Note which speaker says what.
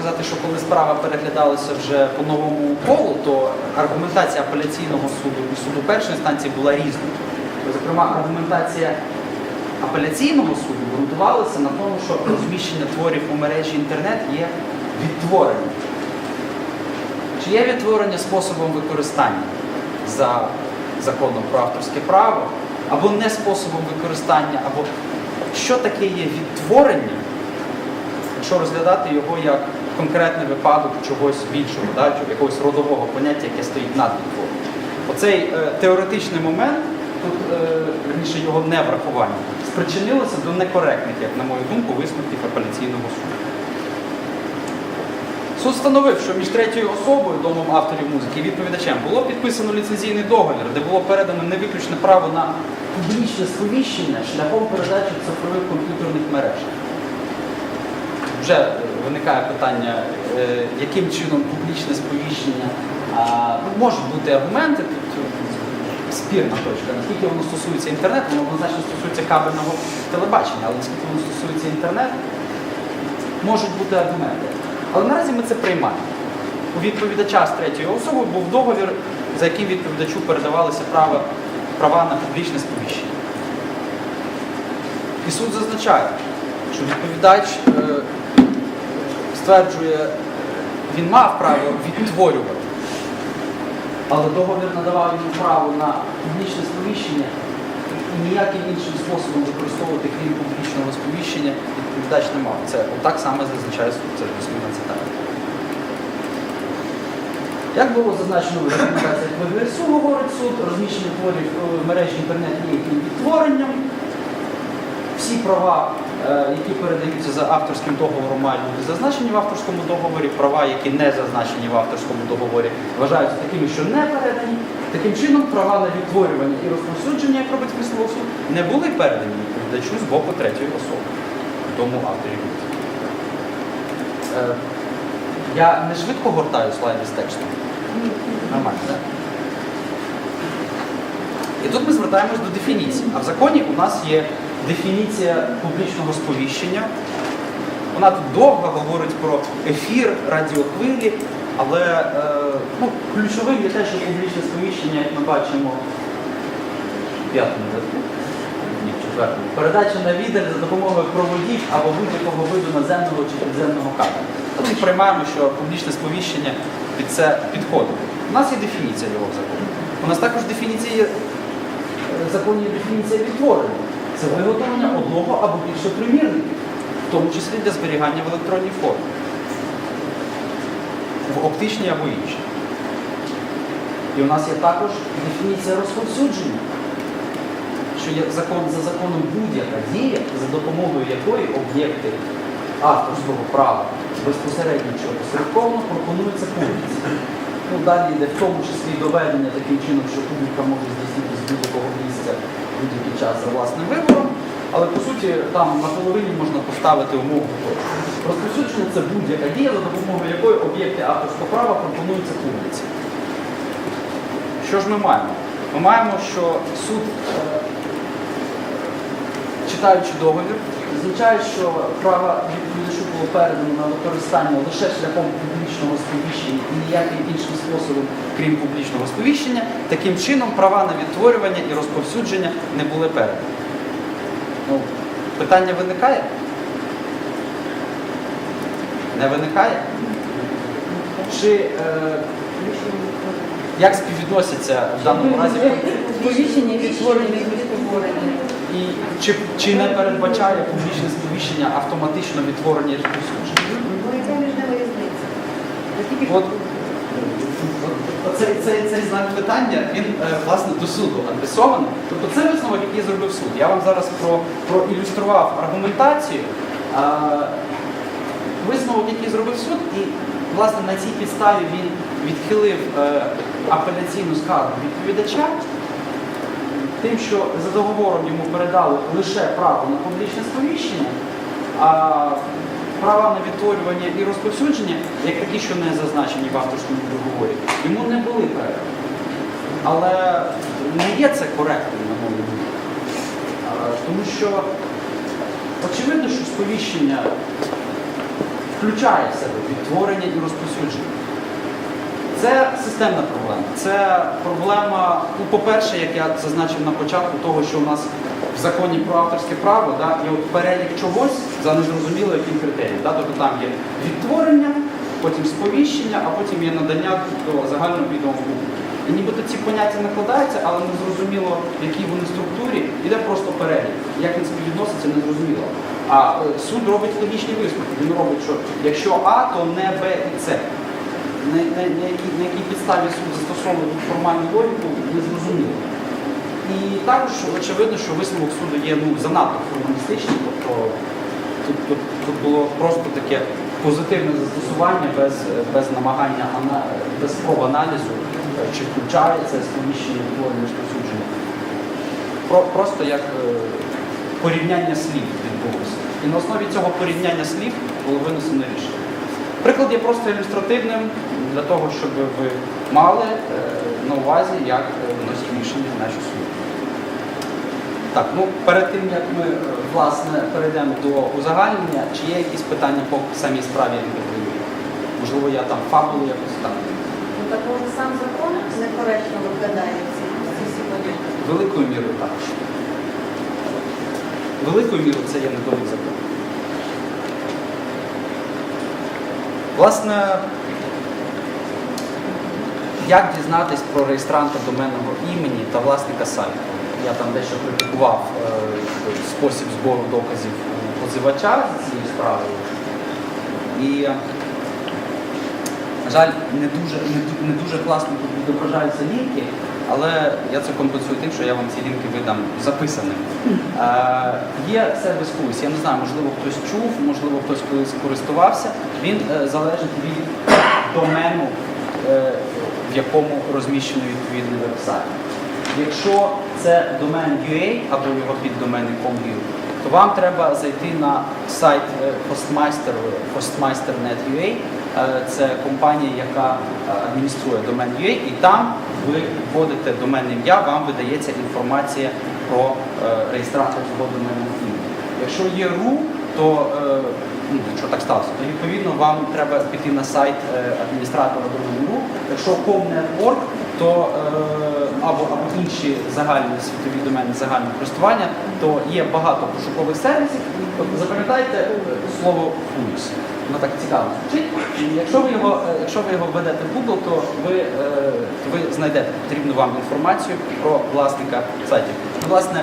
Speaker 1: Сказати, що коли справа переглядалася вже по новому колу, то аргументація апеляційного суду і суду першої інстанції була різною. Зокрема, аргументація апеляційного суду ґрунтувалася на тому, що розміщення творів у мережі інтернет є відтворенням. Чи є відтворення способом використання за законом про авторське право, або не способом використання, або що таке є відтворення, якщо розглядати його як конкретний випадок чогось більшого, да, якогось родового поняття, яке стоїть над відтворенням. Оцей е, теоретичний момент, тут е, верніше його неврахування, спричинилося до некоректних, як на мою думку, висновків апеляційного суду. Суд встановив, що між третьою особою, домом авторів музики і відповідачем було підписано ліцензійний договір, де було передано невиключне право на публічне сповіщення шляхом передачі цифрових комп'ютерних мереж. Вже виникає питання, е, яким чином публічне сповіщення. Ну, можуть бути аргументи, е, спірна точка. Наскільки воно стосується інтернету, воно однозначно стосується кабельного телебачення, але наскільки воно стосується інтернету, можуть бути аргументи. Але наразі ми це приймаємо. У відповідача з третьої особи був договір, за яким відповідачу передавалися права, права на публічне сповіщення. І суд зазначає, що відповідач е, стверджує, він мав право відтворювати, але договір надавав йому право на публічне сповіщення і ніяким іншим способом використовувати крім публічного сповіщення відповідач не мав. Це отак саме зазначає суд, цитата. Як було зазначено в рекомендаціях ВГСУ, говорить суд, розміщення творів е, в мережі інтернет є відтворенням. Всі права, е, які передаються за авторським договором, мають бути зазначені в авторському договорі. Права, які не зазначені в авторському договорі, вважаються такими, що не передані. Таким чином, права на відтворювання і розповсюдження, як робить висновок суд, не були передані відповідачу з боку третьої особи, тому авторів. Е, Я не швидко гортаю слайди з текстом. Нормально, так? І тут ми звертаємось до дефініції. А в законі у нас є дефініція публічного сповіщення. Вона тут довго говорить про ефір, радіохвилі, але е, ну, ключовим є те, що публічне сповіщення, як ми бачимо, передача на відео за допомогою проводів або будь-якого виду наземного чи підземного кабелю. Ми приймаємо, що публічне сповіщення під це підходить. У нас є дефініція його в законі. У нас також дефініція є в є дефініція відтворення. Це виготовлення одного або більше примірників, в тому числі для зберігання в електронній формі, в оптичній або іншій. І у нас є також дефініція розповсюдження, що є закон за законом будь-яка дія, за допомогою якої об'єкти авторського права безпосередньо чи опосередковано пропонуються публіці. Ну, далі йде в тому числі доведення таким чином, що публіка може здійснити з будь-якого місця будь-який час за власним вибором. Але по суті там на половині можна поставити умову. Розповсюдження це будь-яка дія, за допомогою якої об'єкти авторського права пропонуються публіці. Що ж ми маємо? Ми маємо, що суд, е, читаючи договір, означає, що право відповідачу було передано на використання лише шляхом публічного сповіщення і ніяким іншим способом, крім публічного сповіщення. Таким чином права на відтворювання і розповсюдження не були передані. Ну, питання виникає? Не виникає? Чи е, як співвідносяться в даному разі
Speaker 2: Сповіщення і відтворення відтворення.
Speaker 1: І чи, чи не передбачає публічне сповіщення автоматично відтворення розповсюдження?
Speaker 2: Ну, яка між ними різниця? Наскільки
Speaker 1: От, от цей, цей, цей знак питання, він е, власне до суду адресований. Тобто це висновок, який зробив суд. Я вам зараз про, проілюстрував аргументацію. А, висновок, який зробив суд, і власне на цій підставі він відхилив е, апеляційну скаргу відповідача. Тим, що за договором йому передали лише право на публічне сповіщення, а права на відтворювання і розповсюдження, як такі, що не зазначені в авторському договорі, йому не були передані. Але не є це коректним, на мою думку. Тому що очевидно, що сповіщення включає в себе відтворення і розповсюдження. Це системна проблема. Це проблема, ну, по-перше, як я зазначив на початку, того, що у нас в законі про авторське право да, є от перелік чогось за незрозуміло яким критерієм. Да? Тобто там є відтворення, потім сповіщення, а потім є надання до загального відомого. І нібито ці поняття накладаються, але не зрозуміло, в якій вони структурі, іде просто перелік. Як він співвідноситься, не зрозуміло. А е, суд робить логічні висновки. Він робить, що якщо А, то не Б і С. На, на, на, якій, на якій підставі суд застосовує тут формальну логіку, не зрозуміло. І також очевидно, що висновок суду є ну, занадто формалістичним, тобто тут, тут, тут було просто таке позитивне застосування без, без намагання, без спроб аналізу, чи включається сповіщення відтворення розповсюдження. Про, просто як е, порівняння слів відбулося. І на основі цього порівняння слів було винесено рішення. Приклад є просто ілюстративним для того, щоб ви мали е, на увазі, як е, виносять рішення наші суди. Так, ну перед тим як ми е, власне перейдемо до узагальнення, чи є якісь питання по самій справі інтерв'ю? Можливо, я там фабулу якось там.
Speaker 2: Ну, такого сам закон некоректно викладає ці ці всі поняття.
Speaker 1: Великою мірою так. Великою мірою це є недолік закону. Власне, як дізнатись про реєстранта доменного імені та власника сайту? Я там дещо критикував е, спосіб збору доказів позивача з цією справою. І, на жаль, не дуже, не, не дуже класно тут відображаються лінки, але я це компенсую тим, що я вам ці лінки видам записаним. Е, є сервіс Кулис, я не знаю, можливо, хтось чув, можливо, хтось колись користувався. Він е, залежить від домену, е, в якому розміщений відповідний веб-сайт. Якщо це домен UA або його піддомени .com.ua, то вам треба зайти на сайт е, Hostmeister, hostmeister.net.ua. Е, Це компанія, яка е, адмініструє домен UA, і там ви вводите доменне ім'я, вам видається інформація про е, реєстрацію цього доменного ім'я. Якщо є RU, то е, ну, якщо так сталося, то відповідно вам треба піти на сайт е, адміністратора домену ру. Якщо com.net.org, то е, або, або інші загальні світові домени загального користування, то є багато пошукових сервісів. Тобто запам'ятайте е, слово «функс». Воно так цікаво звучить. Якщо ви його, е, якщо ви його введете в Google, то ви, е, то ви знайдете потрібну вам інформацію про власника сайтів. Власне,